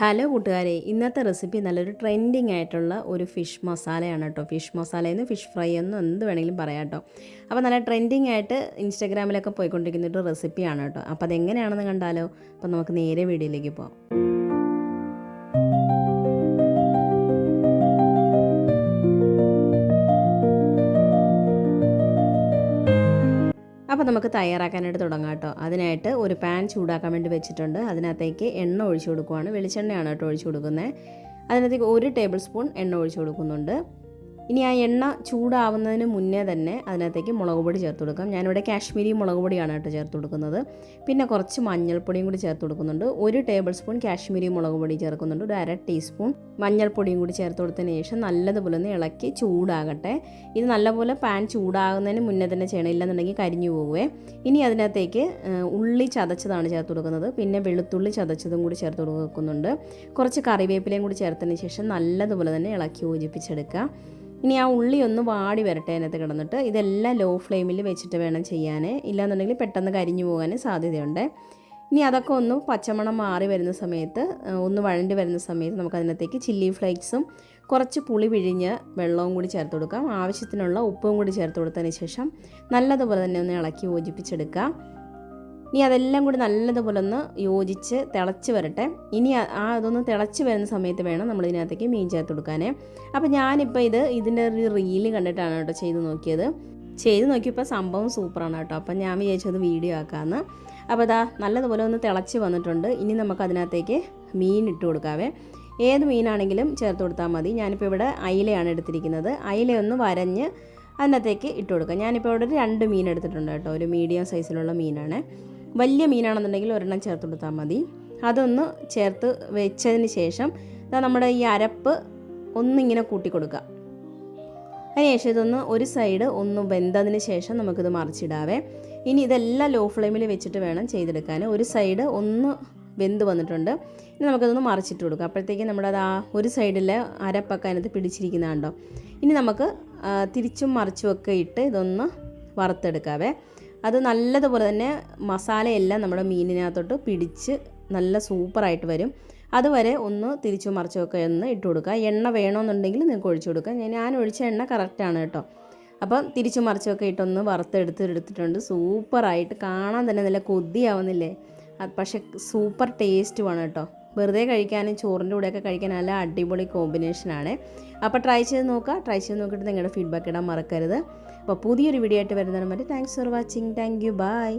Hello കൂട്ടുകാരെ ഇന്നത്തെ recipe നല്ലൊരു ട്രെൻഡിങ് ആയിട്ടുള്ള ഒരു ഫിഷ് മസാലയാണ് കേട്ടോ. ഫിഷ് മസാല എന്ന് ഫിഷ് ഫ്രൈ എന്നും എന്ത് വേണമെങ്കിലും പറയാം കേട്ടോ. അപ്പോൾ നല്ല ട്രെൻഡിങ് ആയിട്ട് ഇൻസ്റ്റാഗ്രാമിലൊക്കെ പോയിക്കൊണ്ടിരിക്കുന്ന ഒരു റെസിപ്പിയാണ് കേട്ടോ. അപ്പോൾ അതെങ്ങനെയാണെന്ന് കണ്ടാലോ? അപ്പോൾ നമുക്ക് നേരെ വീഡിയോയിലേക്ക് പോകാം അപ്പോൾ നമുക്ക് തയ്യാറാക്കാനായിട്ട് തുടങ്ങാം കേട്ടോ. അതിനായിട്ട് ഒരു പാൻ ചൂടാക്കാൻ വേണ്ടി വെച്ചിട്ടുണ്ട്. അതിനകത്തേക്ക് എണ്ണ ഒഴിച്ചു കൊടുക്കുവാണ്. വെളിച്ചെണ്ണയാണ് കേട്ടോ ഒഴിച്ചു കൊടുക്കുന്നത്. അതിനകത്തേക്ക് ഒരു ടേബിൾ സ്പൂൺ എണ്ണ ഒഴിച്ചു കൊടുക്കുന്നുണ്ട്. ഇനി ആ എണ്ണ ചൂടാവുന്നതിന് മുന്നേ തന്നെ അതിനകത്തേക്ക് മുളക് പൊടി ചേർത്ത് കൊടുക്കാം. ഞാനിവിടെ കാശ്മീരി മുളക് പൊടിയാണ് കേട്ടോ ചേർത്ത് കൊടുക്കുന്നത്. പിന്നെ കുറച്ച് മഞ്ഞൾപ്പൊടിയും കൂടി ചേർത്ത് കൊടുക്കുന്നുണ്ട്. ഒരു ടേബിൾ സ്പൂൺ കാശ്മീരി മുളക് പൊടി ചേർക്കുന്നുണ്ട്. ഒരു അര ടീസ്പൂൺ മഞ്ഞൾപ്പൊടിയും കൂടി ചേർത്ത് കൊടുത്തതിന് ശേഷം നല്ലതുപോലെ ഒന്ന് ഇളക്കി ചൂടാകട്ടെ. ഇത് നല്ലപോലെ പാൻ ചൂടാകുന്നതിന് മുന്നേ തന്നെ ചെയ്യണം. ഇല്ലെന്നുണ്ടെങ്കിൽ കരിഞ്ഞു പോകുവേ ഇനി അതിനകത്തേക്ക് ഉള്ളി ചതച്ചതാണ് ചേർത്ത് കൊടുക്കുന്നത്. പിന്നെ വെളുത്തുള്ളി ചതച്ചതും കൂടി ചേർത്ത് കൊടുക്കുന്നുണ്ട്. കുറച്ച് കറിവേപ്പിലയും കൂടി ചേർത്തതിന് ശേഷം നല്ലതുപോലെ തന്നെ ഇളക്കി യോജിപ്പിച്ചെടുക്കുക. ഇനി ആ ഉള്ളി ഒന്ന് വാടി വരട്ടെ അതിനകത്ത് കിടന്നിട്ട്. ഇതെല്ലാം ലോ ഫ്ലെയിമിൽ വെച്ചിട്ട് വേണം ചെയ്യാൻ ഇല്ലാന്നുണ്ടെങ്കിൽ പെട്ടെന്ന് കരിഞ്ഞു പോകാൻ സാധ്യതയുണ്ട്. ഇനി അതൊക്കെ ഒന്ന് പച്ചമണം മാറി വരുന്ന സമയത്ത് ഒന്ന് വഴണ്ടി വരുന്ന സമയത്ത് നമുക്ക് അതിനകത്തേക്ക് ചില്ലി ഫ്ലേക്സും കുറച്ച് പുളി പിഴിഞ്ഞ് വെള്ളവും കൂടി ചേർത്ത് കൊടുക്കാം. ആവശ്യത്തിനുള്ള ഉപ്പും കൂടി ചേർത്ത് കൊടുത്തതിന് ശേഷം നല്ലതുപോലെ തന്നെ ഒന്ന് ഇളക്കി യോജിപ്പിച്ചെടുക്കുക ഇനി അതെല്ലാം കൂടി നല്ലതുപോലെ ഒന്ന് യോജിച്ച് തിളച്ച് വരട്ടെ. ഇനി ആ അതൊന്ന് തിളച്ച് വരുന്ന സമയത്ത് വേണം നമ്മൾ ഇതിനകത്തേക്ക് മീൻ ചേർത്ത് കൊടുക്കാനേ. അപ്പോൾ ഞാനിപ്പോൾ ഇത് ഇതിന്റെ ഒരു റീൽ കണ്ടിട്ടാണ് കേട്ടോ ചെയ്ത് നോക്കിയത്. ചെയ്ത് നോക്കിയപ്പോൾ സംഭവം സൂപ്പറാണ് കേട്ടോ. അപ്പം ഞാൻ വിചാരിച്ചത് വീഡിയോ ആക്കാമെന്ന് അപ്പോൾ അതാ നല്ലതുപോലെ ഒന്ന് തിളച്ച് വന്നിട്ടുണ്ട്. ഇനി നമുക്ക് അതിനകത്തേക്ക് മീൻ ഇട്ട് കൊടുക്കാവേ. ഏത് മീനാണെങ്കിലും ചേർത്ത് കൊടുത്താൽ മതി. ഞാനിപ്പോൾ ഇവിടെ അയിലയാണ് എടുത്തിരിക്കുന്നത്. അയിലയൊന്ന് വരഞ്ഞ് അതിനകത്തേക്ക് ഇട്ട് കൊടുക്കുക ഞാനിപ്പോൾ ഇവിടെ രണ്ട് മീൻ എടുത്തിട്ടുണ്ട് കേട്ടോ. ഒരു മീഡിയം സൈസിലുള്ള മീനാണ്. വലിയ മീനാണെന്നുണ്ടെങ്കിൽ ഒരെണ്ണം ചേർത്ത് കൊടുത്താൽ മതി. അതൊന്ന് ചേർത്ത് വെച്ചതിന് ശേഷം നമ്മുടെ ഈ അരപ്പ് ഒന്നിങ്ങനെ കൂട്ടി കൊടുക്കുക. അതിനുശേഷം ഇതൊന്ന് ഒരു സൈഡ് ഒന്ന് വെന്തതിന് ശേഷം നമുക്കിത് മറിച്ചിടാവേ. ഇനി ഇതെല്ലാം ലോ ഫ്ലെയിമിൽ വെച്ചിട്ട് വേണം ചെയ്തെടുക്കാൻ. ഒരു സൈഡ് ഒന്ന് വെന്ത് വന്നിട്ടുണ്ട്. ഇനി നമുക്കതൊന്ന് മറിച്ചിട്ട് കൊടുക്കുക അപ്പോഴത്തേക്കും നമ്മുടെ അത് ആ ഒരു സൈഡിലെ അരപ്പൊക്കെ അതിനകത്ത് പിടിച്ചിരിക്കുന്നതുണ്ടോ ഇനി നമുക്ക് തിരിച്ചും മറിച്ചുമൊക്കെ ഇട്ട് ഇതൊന്ന് വറുത്തെടുക്കാവേ. അത് നല്ലതുപോലെ തന്നെ മസാലയെല്ലാം നമ്മുടെ മീനിനകത്തോട്ട് പിടിച്ച് നല്ല സൂപ്പറായിട്ട് വരും. അതുവരെ ഒന്ന് തിരിച്ചു മറിച്ചൊക്കെ ഒന്ന് ഇട്ട് കൊടുക്കുക. എണ്ണ വേണമെന്നുണ്ടെങ്കിൽ നിങ്ങൾക്ക് ഒഴിച്ചു കൊടുക്കുക ഞാൻ ഒഴിച്ച എണ്ണ കറക്റ്റാണ് കേട്ടോ. അപ്പം തിരിച്ചു മറിച്ചൊക്കെ ഇട്ടൊന്ന് വറുത്തെടുത്ത് എടുത്തിട്ടുണ്ട്. സൂപ്പറായിട്ട് കാണാൻ തന്നെ നല്ല കൊതിയാവുന്നില്ലേ? പക്ഷേ സൂപ്പർ ടേസ്റ്റുമാണ് കേട്ടോ. വെറുതെ കഴിക്കാനും ചോറിന്റെ കൂടെയൊക്കെ കഴിക്കാൻ നല്ല അടിപൊളി കോമ്പിനേഷനാണ്. അപ്പോൾ ട്രൈ ചെയ്ത് നോക്കുക. ട്രൈ ചെയ്ത് നോക്കിയിട്ട് നിങ്ങളുടെ ഫീഡ്ബാക്ക് ഇടാൻ മറക്കരുത്. അപ്പോൾ പുതിയൊരു വീഡിയോ ആയിട്ട് വരുന്നതിന് മതി thanks for watching thank you bye